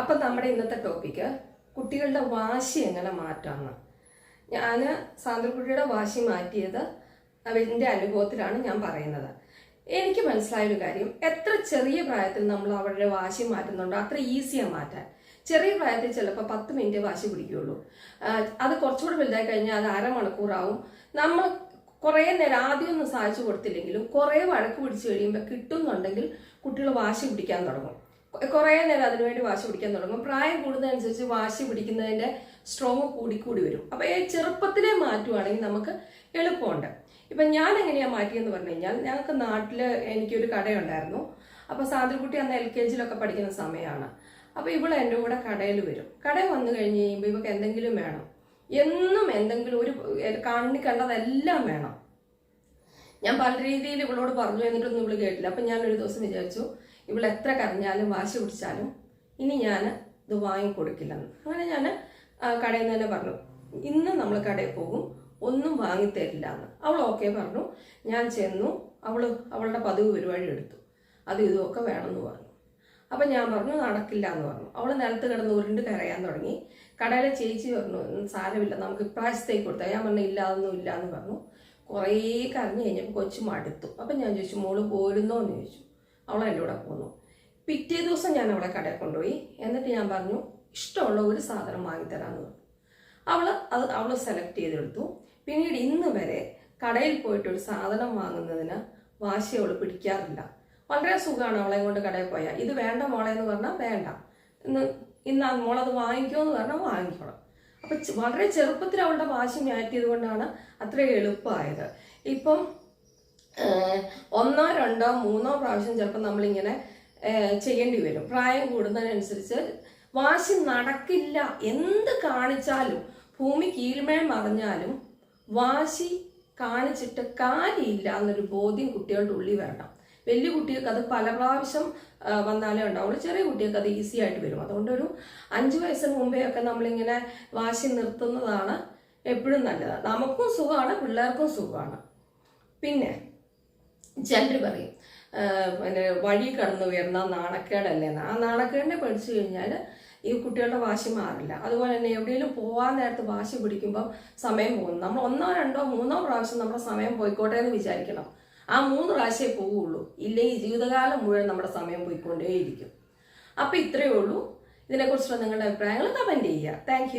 അപ്പം നമ്മുടെ ഇന്നത്തെ ടോപ്പിക്ക് കുട്ടികളുടെ വാശി എങ്ങനെ മാറ്റാമെന്ന് ഞാൻ സാന്ദ്രക്കുട്ടിയുടെ വാശി മാറ്റിയത് അവന്റെ അനുഭവത്തിലാണ് ഞാൻ പറയുന്നത്. എനിക്ക് മനസ്സിലായൊരു കാര്യം എത്ര ചെറിയ പ്രായത്തിൽ നമ്മൾ അവരുടെ വാശി മാറ്റുന്നുണ്ടോ അത്ര ഈസിയാണ് മാറ്റാൻ. ചെറിയ പ്രായത്തിൽ ചിലപ്പോൾ പത്ത് മിനിറ്റ് വാശി പിടിക്കുകയുള്ളൂ. അത് കുറച്ചുകൂടെ വലുതായി കഴിഞ്ഞാൽ അത് അരമണിക്കൂറാവും. നമ്മൾ കുറേ നേരം ആദ്യമൊന്നും സാധിച്ചു കൊടുത്തില്ലെങ്കിലും കുറേ വഴക്ക് പിടിച്ചു കഴിയുമ്പോൾ കിട്ടുന്നുണ്ടെങ്കിൽ കുട്ടികൾ വാശി പിടിക്കാൻ തുടങ്ങും. കുറേ നേരം അതിനുവേണ്ടി വാശി പിടിക്കാൻ തുടങ്ങും. പ്രായം കൂടുന്നതനുസരിച്ച് വാശി പിടിക്കുന്നതിന്റെ സ്ട്രോങ് കൂടിക്കൂടി കൂടി വരും. അപ്പോൾ ഈ ചെറുപ്പത്തിലെ മാറ്റുവാണെങ്കിൽ നമുക്ക് എളുപ്പമുണ്ട്. ഇപ്പൊ ഞാൻ എങ്ങനെയാ മാറ്റിയെന്ന് പറഞ്ഞു കഴിഞ്ഞാൽ ഞങ്ങൾക്ക് നാട്ടിൽ എനിക്കൊരു കടയുണ്ടായിരുന്നു. അപ്പോൾ സാന്ദ്രക്കുട്ടി അന്ന് എൽ കെ ജിയിലൊക്കെ പഠിക്കുന്ന സമയമാണ്. അപ്പോൾ ഇവൾ എന്റെ കൂടെ കടയിൽ വരും. കട വന്നു കഴിഞ്ഞ് കഴിയുമ്പോൾ ഇവക്ക് എന്തെങ്കിലും വേണം. എന്നും എന്തെങ്കിലും ഒരു കണ്ണി കണ്ടതെല്ലാം വേണം. ഞാൻ പല രീതിയിൽ ഇവളോട് പറഞ്ഞു എന്നിട്ടൊന്നും ഇവൾ കേട്ടില്ല. അപ്പം ഞാൻ ഒരു ദിവസം വിചാരിച്ചു ഇവൾ എത്ര കരഞ്ഞാലും വാശി പിടിച്ചാലും ഇനി ഞാൻ ഇത് വാങ്ങിക്കൊടുക്കില്ലെന്ന്. അങ്ങനെ ഞാൻ കടയിൽ നിന്ന് തന്നെ പറഞ്ഞു ഇന്ന് നമ്മൾ കടയിൽ പോകും ഒന്നും വാങ്ങിത്തരില്ല എന്ന് അവൾ ഓക്കെ പറഞ്ഞു. ഞാൻ ചെന്നു അവൾ അവളുടെ പതിവ് പരിപാടി എടുത്തു. അത് ഇതുമൊക്കെ വേണമെന്ന് പറഞ്ഞു. അപ്പം ഞാൻ പറഞ്ഞു നടക്കില്ല എന്ന് പറഞ്ഞു. അവൾ നിലത്ത് കിടന്ന് ഉരുണ്ട് കരയാൻ തുടങ്ങി. കടയിലെ ചേച്ചി പറഞ്ഞു സാരമില്ല നമുക്ക് ഇപ്രാവശ്യത്തേക്ക് കൊടുത്താൽ ഞാൻ പറഞ്ഞു ഇല്ല അതൊന്നും ഇല്ല എന്ന് പറഞ്ഞു. കുറേ കരഞ്ഞു കഴിഞ്ഞപ്പോൾ കൊച്ചു മടുത്തു. അപ്പം ഞാൻ ചോദിച്ചു മോൾ പോരുന്നോ എന്ന് ചോദിച്ചു. അവൾ എന്റെ കൂടെ പോന്നു. പിറ്റേ ദിവസം ഞാൻ അവളെ കടയിൽ കൊണ്ടുപോയി. എന്നിട്ട് ഞാൻ പറഞ്ഞു ഇഷ്ടമുള്ള ഒരു സാധനം വാങ്ങിത്തരാമെന്ന് പറഞ്ഞു. അവൾ അത് അവൾ സെലക്ട് ചെയ്തെടുത്തു. പിന്നീട് ഇന്ന് വരെ കടയിൽ പോയിട്ട് ഒരു സാധനം വാങ്ങുന്നതിന് വാശി അവൾ പിടിക്കാറില്ല. വളരെ സുഖമാണ് അവളെ കൊണ്ട് കടയിൽ പോയാൽ ഇത് വേണ്ട മോളെ എന്ന് പറഞ്ഞാൽ വേണ്ട. ഇന്ന് ഇന്ന് മോളത് വാങ്ങിക്കോ എന്ന് പറഞ്ഞാൽ വാങ്ങിക്കണം അപ്പൊ വളരെ ചെറുപ്പത്തിൽ അവളുടെ വാശി മാറ്റിയത് കൊണ്ടാണ് അത്ര എളുപ്പമായത് ഇപ്പം ഒന്നോ രണ്ടോ മൂന്നോ പ്രാവശ്യം ചിലപ്പോൾ നമ്മളിങ്ങനെ ചെയ്യേണ്ടി വരും. പ്രായം കൂടുന്നതിനനുസരിച്ച് വാശി നടക്കില്ല. എന്ത് കാണിച്ചാലും ഭൂമി കീഴ്മേൽ മറിഞ്ഞാലും വാശി കാണിച്ചിട്ട് കാര്യമില്ല എന്നൊരു ബോധ്യം കുട്ടികളുടെ ഉള്ളിൽ വരണം. വലിയ കുട്ടികൾക്ക് അത് പല പ്രാവശ്യം വന്നാലേ ഉണ്ടാവുള്ളൂ. ചെറിയ കുട്ടികൾക്ക് അത് ഈസി ആയിട്ട് വരും. അതുകൊണ്ട് ഒരു അഞ്ച് വയസ്സിന് മുമ്പേ ഒക്കെ നമ്മളിങ്ങനെ വാശി നിർത്തുന്നതാണ് എപ്പോഴും നല്ലത്. നമുക്കും സുഖമാണ് പിള്ളേർക്കും സുഖമാണ്. പിന്നെ ചിലർ പറയും പിന്നെ വഴി കടന്നു ഉയർന്ന നാണക്കേടല്ലേ. ആ നാണക്കേടിനെ പഠിച്ചു കഴിഞ്ഞാൽ ഈ കുട്ടികളുടെ വാശി മാറില്ല. അതുപോലെ തന്നെ എവിടെയെങ്കിലും പോകാൻ നേരത്ത് വാശി പിടിക്കുമ്പോൾ സമയം പോകുന്നു. നമ്മൾ ഒന്നോ രണ്ടോ മൂന്നോ പ്രാവശ്യം നമ്മുടെ സമയം പോയിക്കോട്ടെ എന്ന് വിചാരിക്കണം. ആ മൂന്ന് പ്രാവശ്യമേ പോവുള്ളൂ. ഇല്ലെങ്കിൽ ജീവിതകാലം മുഴുവൻ നമ്മുടെ സമയം പോയിക്കൊണ്ടേയിരിക്കും. അപ്പം ഇത്രയേ ഉള്ളൂ. ഇതിനെക്കുറിച്ചുള്ള നിങ്ങളുടെ അഭിപ്രായങ്ങൾ കമന്റ് ചെയ്യുക. താങ്ക്